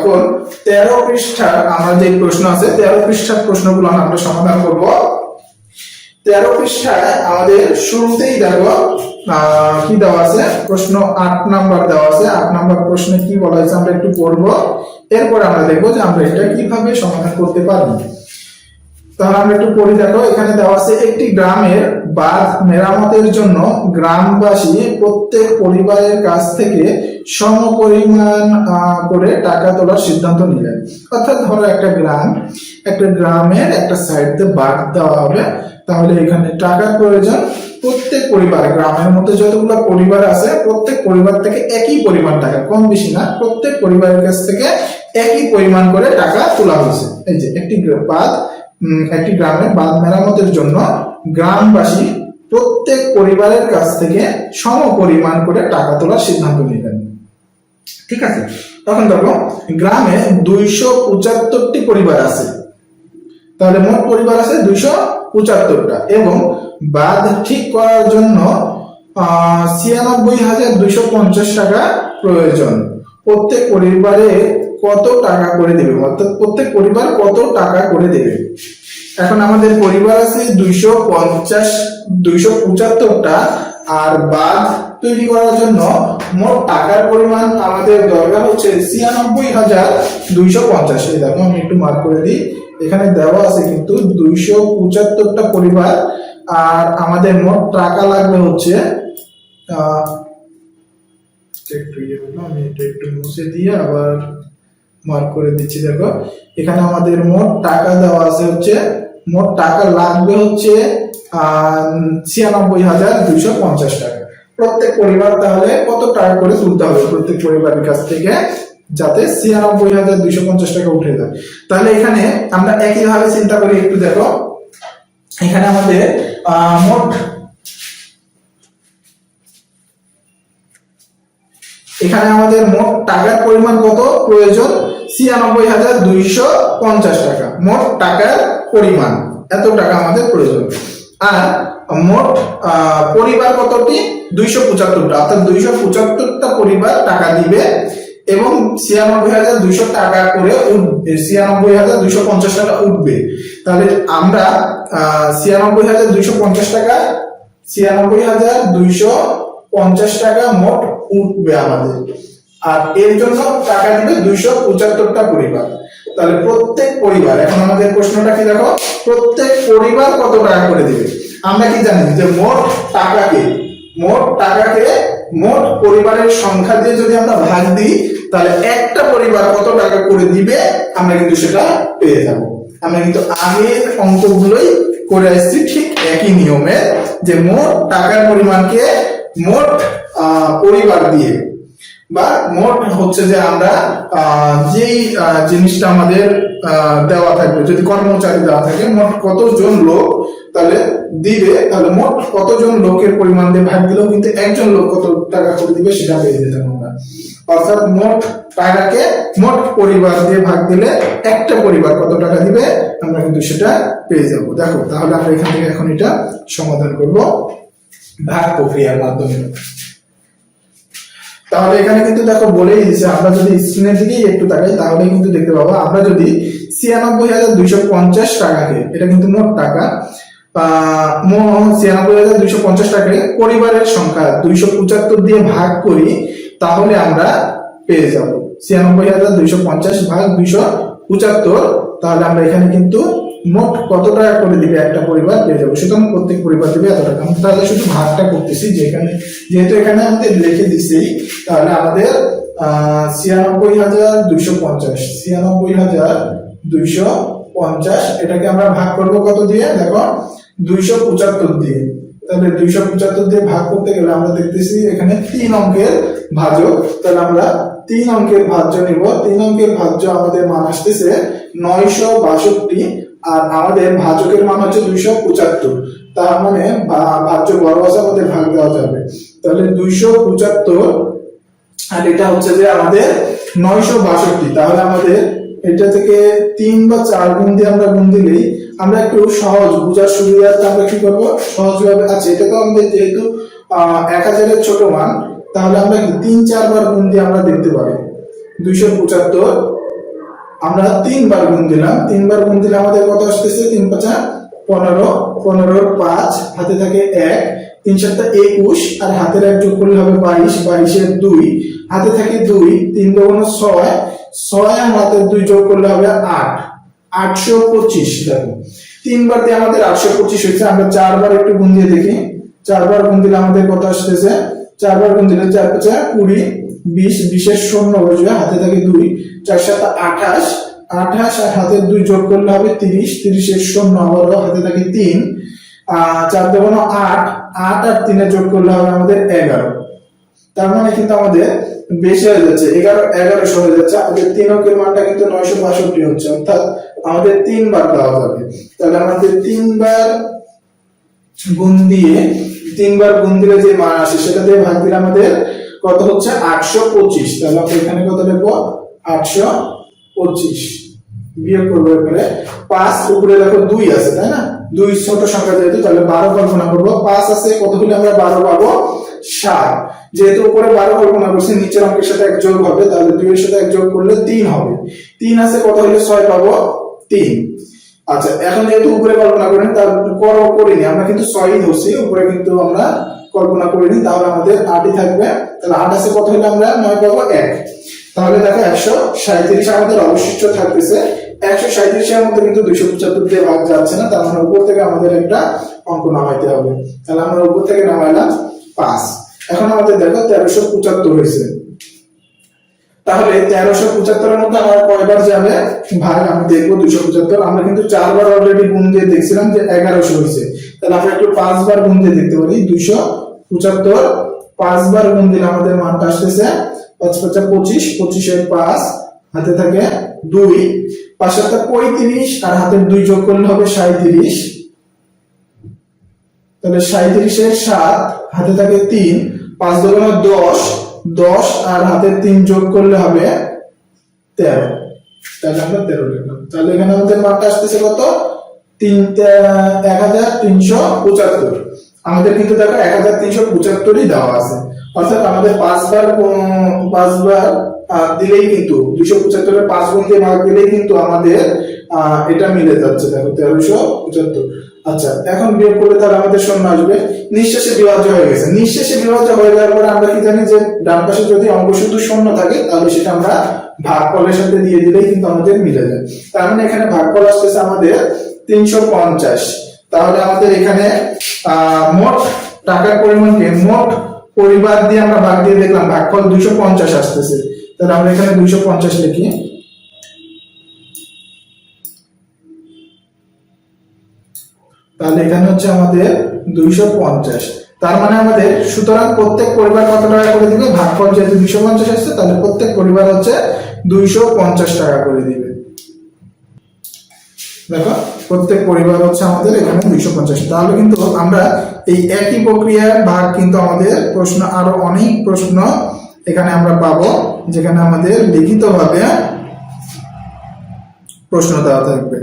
এখন তেরো পৃষ্ঠার, আমরা যে প্রশ্ন আছে, তেরো পৃষ্ঠার প্রশ্নগুলো আমরা সমাধান করব। তেরো পৃষ্ঠায় আমাদের শুরুতেই দেখো কি দেওয়া আছে? প্রশ্ন আট নাম্বার দেওয়া আছে। আট নাম্বার প্রশ্নে কি বলা হয়েছে আমরা একটু পড়ব। এরপর আমরা দেখব যে আমরা এটা কীভাবে সমাধান করতে পারব তাহলে আমরা একটু পড়ি দেখো এখানে দেওয়া আছে একটি গ্রামের বাঁধ মেরামতের জন্য গ্রামবাসী প্রত্যেক পরিবারের কাছ থেকে সম পরিমাণ আহ, করে টাকা তোলার সিদ্ধান্ত নিলেন। অর্থাৎ ধরো একটা গ্রাম একটা গ্রামের একটা সাইড দিয়ে বাঁধ দেওয়া হবে তাহলে এখানে টাকার প্রয়োজন। প্রত্যেক পরিবার গ্রামের মধ্যে যতগুলো পরিবার আছে প্রত্যেক পরিবার থেকে একই পরিমাণ টাকা কম বেশি না প্রত্যেক পরিবারের কাছ থেকে একই পরিমাণ করে টাকা তোলা হয়েছে। এই যে একটি বাঁধ একটি গ্রামে বাঁধ মেরামতের জন্য গ্রামবাসী প্রত্যেক পরিবারের কাছ থেকে সম পরিমাণ করে টাকা তোলার সিদ্ধান্ত নিলেন। ঠিক আছে? তখন দেখো, গ্রামে দুইশো পঁচাত্তরটি পরিবার আছে। তাহলে মোট পরিবার আছে দুইশো পঁচাত্তরটা এবং বাঁধ ঠিক করার জন্য ছিয়ানব্বই হাজার দুইশো পঞ্চাশ টাকা প্রয়োজন। প্রত্যেক পরিবারে কত টাকা করে দেবে? অর্থাৎ প্রত্যেক পরিবার কত টাকা করে দেবে? এখন আমাদের পরিবার আছে দুইশো পঞ্চাশ, দুইশো পঁচাত্তরটা, আর বাদ তৈরি করার জন্য মোট টাকার পরিমাণ আমাদের দরকার হচ্ছে ছিয়ানব্বই হাজার দুইশো পঞ্চাশ। এই দেখো, আমি একটু মার্ক করে দিই। এখানে দেওয়া আছে কিন্তু দুইশো পঁচাত্তরটা পরিবার, আর আমাদের মোট টাকা লাগবে হচ্ছে একটু ইয়ে আমি এটা একটু মুছে দিয়ে আবার মার্ক করে দিচ্ছি, দেখো। এখানে আমাদের মোট টাকা দেওয়া আছে হচ্ছে, মোট টাকা লাগবে হচ্ছে ছিয়ানব্বই হাজার দুইশো পঞ্চাশ টাকা। প্রত্যেক পরিবার তাহলে কত টাকা করে তুলতে হবে প্রত্যেক পরিবারের কাছ থেকে, যাতে ছিয়ানব্বই হাজার দুইশো পঞ্চাশ টাকা উঠে যায়। তাহলে এখানে আমরা একইভাবে চিন্তা করি একটু, দেখো। এখানে আমাদের মোট এখানে আমাদের মোট টাকার পরিমাণ কত? প্রয়োজন ছিয়ানব্বই হাজার দুইশো পঞ্চাশ টাকা। মোট টাকার পরিমাণ। এত টাকা আমাদের প্রয়োজন। আর মোট পরিবার কতটি? দুইশো পঁচাত্তরটা। অর্থাৎ দুইশো পঁচাত্তরটা পরিবার টাকা দিবে এবং ছিয়ানব্বই হাজার দুইশো টাকা করে উঠবে ছিয়ানব্বই হাজার দুইশো পঞ্চাশ টাকা উঠবে। তাহলে আমরা ছিয়ানব্বই হাজার দুইশো পঞ্চাশ টাকা, ছিয়ানব্বই হাজার দুইশো পঞ্চাশ টাকা মোট উঠবে আমাদের। আর এর জন্য টাকা দিবে দুইশো পঁচাত্তরটা পরিবার। তাহলে প্রত্যেক পরিবার, এখন আমাদের প্রশ্নটা কি দেখো? প্রত্যেক পরিবার কত টাকা করে দিবে? আমরা কি জানি যে মোট টাকাকে মোট টাকাকে মোট পরিবারের সংখ্যা দিয়ে যদি আমরা ভাগ দিই, তাহলে একটা পরিবার কত টাকা করে দিবে? আমরা কিন্তু সেটা পেয়ে যাব। আমরা কিন্তু আগের অঙ্কগুলোই করে আসছি ঠিক একই নিয়মে যে মোট টাকার পরিমাণকে মোট পরিবার দিয়ে বা মোট হচ্ছে যে আমরা যেই জিনিসটা আমাদের দেওয়া থাকবে, যদি কর্মচারী দেওয়া থাকে, মোট কতজন লোক তাহলে দিবে, তাহলে মোট কতজন লোকের পরিমাণ দিয়ে ভাগ দিলেও কিন্তু একজন লোক কত টাকা করে দিবে সেটা পেয়ে যেতাম আমরা। অর্থাৎ মোট টাকাকে মোট পরিবার দিয়ে ভাগ দিলে একটা পরিবার কত টাকা দিবে, আমরা কিন্তু সেটা পেয়ে যাব। দেখো, তাহলে আমরা এখান থেকে এখন এটা সমাধান করব ভাগ প্রক্রিয়ার মাধ্যমে। তাহলে এখানে কিন্তু দেখো বলেই দিয়েছে, আমরা যদি স্ক্রিনের দিকেই একটু তাকাই তাহলে কিন্তু দেখতে পাবো, আমরা যদি ছিয়ানব্বই হাজার দুইশো পঞ্চাশ টাকাকে, এটা কিন্তু মোট টাকা ছিয়ানব্বই হাজার দুইশো পঞ্চাশ টাকাকে পরিবারের সংখ্যা দুইশো পঁচাত্তর দিয়ে ভাগ করি, তাহলে আমরা পেয়ে যাব। ছিয়ানব্বই হাজার দুইশো পঞ্চাশ ভাগ দুইশো পঁচাত্তর, তাহলে আমরা এখানে কিন্তু মোট কত টাকা করে দিবে একটা পরিবার? পেয়ে যাব সুতরাং প্রত্যেক পরিবার দিবে এত টাকা। আমরা তাহলে শুধু ভাগটা করতেছি যেখানে যেহেতু এখানে আমাদের লিখে দিছি, তাহলে আমাদের ছিয়ানব্বই হাজার দুইশো পঞ্চাশ। ছিয়ানব্বই হাজার দুইশো পঞ্চাশ। এটাকে আমরা ভাগ করব কত দিয়ে? দেখো, দুইশো পঁচাত্তর দিয়ে। তাহলে দুইশো পঁচাত্তর দিয়ে ভাগ করতে গেলে আমরা দেখতেছি এখানে তিন অঙ্কের ভাজক। তাহলে আমরা তিন অঙ্কের ভাজ্য নিব। তিন অঙ্কের ভাজ্য আমাদের মান আসতেছে নয়শো বাষট্টি আর আমাদের ভাজকের মান হচ্ছে দুইশো পঁচাত্তর। তার মানে ভাজ্য বড় আছে আমাদের ভাগ দেওয়া যাবে। তাহলে দুইশো পঁচাত্তর আর এটা হচ্ছে যে আমাদের নয়শো বাষট্টি। তাহলে আমাদের এটা থেকে তিন বা চার গুণ দিয়ে আমরা গুণ দিলেই আমরা একটু সহজ বোঝার সুবিধার্থে আমরা কি করব? সহজভাবে আছে এটা তো আমাদের যেহেতু আহ, এক হাজারের ছোট মান তাহলে আমরা তিন, চারবার গুণ দিয়ে আমরা দেখতে পারি? দুইশো পঁচাত্তর। আমরা তিনবার গুণ দিলাম। তিনবার গুণ দিলে আমাদের কত আসতেছে? তিন, পাঁচা পনেরো। পনেরোর পাঁচ, হাতে থাকে এক। তিন, সাতটা, একুশ। আর হাতের এক যোগ করলে হবে বাইশ। বাইশের দুই। হাতে থাকে দুই। তিন দুগুণ ছয়। ছয় আর হাতের দুই যোগ করলে হবে আট। আটশো পঁচিশ, দেখো। তিনবার দিয়ে আমাদের আটশো পঁচিশ হয়েছে। আমরা চারবার একটু গুণ দিয়ে দেখি। চারবার গুণ দিলে আমাদের কত আসতেছে? চারবার গুণ দিলে চার পাঁচা কুড়ি, বিশ, বিশের শূন্য বসবে, হাতে থাকে দুই। চার সাত, আঠাশ আঠাশ আর হাতে দুই যোগ করলে হবে তিরিশ, তিরিশের শূন্য আবারও হাতে থাকে তিন। চার দেবন আট আট আর তিনে যোগ করলে হবে আমাদের এগারো। তার মানে কিন্তু আমাদের বেশি হয়ে যাচ্ছে, এগারো এগারোশো হয়ে যাচ্ছে, আমাদের তিন অঙ্কের মানটা কিন্তু নয়শো বাষট্টি হচ্ছে, অর্থাৎ আমাদের তিনবার দেওয়া যাবে। তাহলে আমাদের তিনবার গুণ দিয়ে তিনবার গুণ দিলে যে মান আসে সেটা দিয়ে ভাগ দিলে আমাদের কত হচ্ছে? আটশো পঁচিশ। তাহলে আমরা এখানে কত লিখব? আটশো পঁচিশ। বিয়োগ করব এবারে পাঁচ, উপরে দেখো দুই আছে, তাই না? দুই ছোট সংখ্যা যেহেতু, তাহলে বারো কল্পনা করব। পাঁচ আছে, কত হলে আমরা বারো পাবো? সাত যেহেতু উপরে বারো কল্পনা করছি, নিচের অঙ্কের সাথে এক যোগ হবে, তাহলে দুইয়ের সাথে এক যোগ করলে তিন হবে। তিন আছে, কত হলে ছয় পাবো? তিন। আচ্ছা এখন যেহেতু উপরে কল্পনা করেন, তার করো করিনি। আমরা কিন্তু ছয়ই ধরছি, উপরে কিন্তু আমরা কল্পনা করিনি। তাহলে আমাদের আটই থাকবে। তাহলে আট আছে কত হলে আমরা নয় পাবো এক। তাহলে দেখো একশো সাঁত্রিশ আমাদের অবশিষ্ট থাকতেছে। একশো সাঁত্রিশের মধ্যে কিন্তু দুইশো পঁচাত্তর দিয়ে ভাগ যাচ্ছে না, তার মানে উপর থেকে আমাদের একটা অঙ্ক নামাইতে হবে। তাহলে আমরা উপর থেকে নামাইলাম পাঁচ। এখন আমাদের দেখো তেরোশো পঁচাত্তর হয়েছে। তাহলে তেরোশো পঁচাত্তরের মধ্যে আমার কয়বার যাবে? ভাগ আমি দেখব দুশো পঁচাত্তর। আমরা কিন্তু চারবার অলরেডি গুণ দিয়ে দেখছিলাম যে এগারোশো হয়েছে। তাহলে আমরা একটু পাঁচবার গুণ দিয়ে দেখতে পারি। দুইশো পঁচাত্তর, পাঁচবার গুণ দিলে আমাদের মানটা আসতেছে পাঁচ পাঁচা পঁচিশ, পঁচিশের পাঁচ, হাতে থাকে দুই। পাঁচ সাতটা পঁয়ত্রিশ, আর হাতের দুই যোগ করলে হবে সাঁত্রিশ তাহলে সাঁত্রিশের সাত, হাতে থাকে তিন। পাঁচ দোকানে দশ দশ আর হাতের তিন যোগ করলে হবে তেরো। তাহলে আমরা তেরো লিখলাম। তাহলে এখানে আমাদের মানটা আসতেছে কত? তিন এক হাজার তিনশো পঁচাত্তর। আমাদের কিন্তু দেখো এক হাজার তিনশো পঁচাত্তরই দেওয়া আছে। অর্থাৎ আমাদের পাঁচবার পাঁচবার দিলেই কিন্তু, দুইশো পঁচাত্তরের পাঁচ গুণ দিয়ে ভাগ দিলেই কিন্তু আমাদের এটা মিলে যাচ্ছে। দেখো তেরোশো পঁচাত্তর। আচ্ছা এখন বিয়োগ করলে তাহলে আমাদের শূন্য আসবে। নিঃশেষে বিভাজ্য হয়ে গেছে। নিঃশেষে বিভাজ্য হয়ে যাওয়ার পরে আমরা কি জানি যে, ডান পাশে যদি অঙ্ক শুধু শূন্য থাকে, তাহলে সেটা আমরা ভাগফলের সাথে দিয়ে দিলেই কিন্তু আমাদের মিলে যায়। তার মানে এখানে ভাগফল আসতেছে আমাদের তিনশো পঞ্চাশ। তাহলে আমাদের এখানে মোট টাকার পরিমাণকে মোট পরিবার দিয়ে আমরা ভাগ দিয়ে দেখলাম ভাগ ভাগফল দুইশো পঞ্চাশ আসতেছে। তাহলে আমরা এখানে দুইশো পঞ্চাশ লিখি। তাহলে এখানে হচ্ছে আমাদের দুইশো পঞ্চাশ। তার মানে আমাদের সুতরাং প্রত্যেক পরিবার কত টাকা করে দিবে? ভাগ ভাগফল যেহেতু দুইশো পঞ্চাশ আসছে, তাহলে প্রত্যেক পরিবার হচ্ছে দুইশো পঞ্চাশ টাকা করে দিবে। দেখো, প্রত্যেক পরিবার হচ্ছে আমাদের এখানে দুইশো পঞ্চাশ। তাহলে কিন্তু আমরা এই একই প্রক্রিয়ার ভাগ কিন্তু আমাদের প্রশ্ন আরও অনেক প্রশ্ন এখানে আমরা পাবো, যেখানে আমাদের লিখিতভাবে প্রশ্ন দেওয়া থাকবে।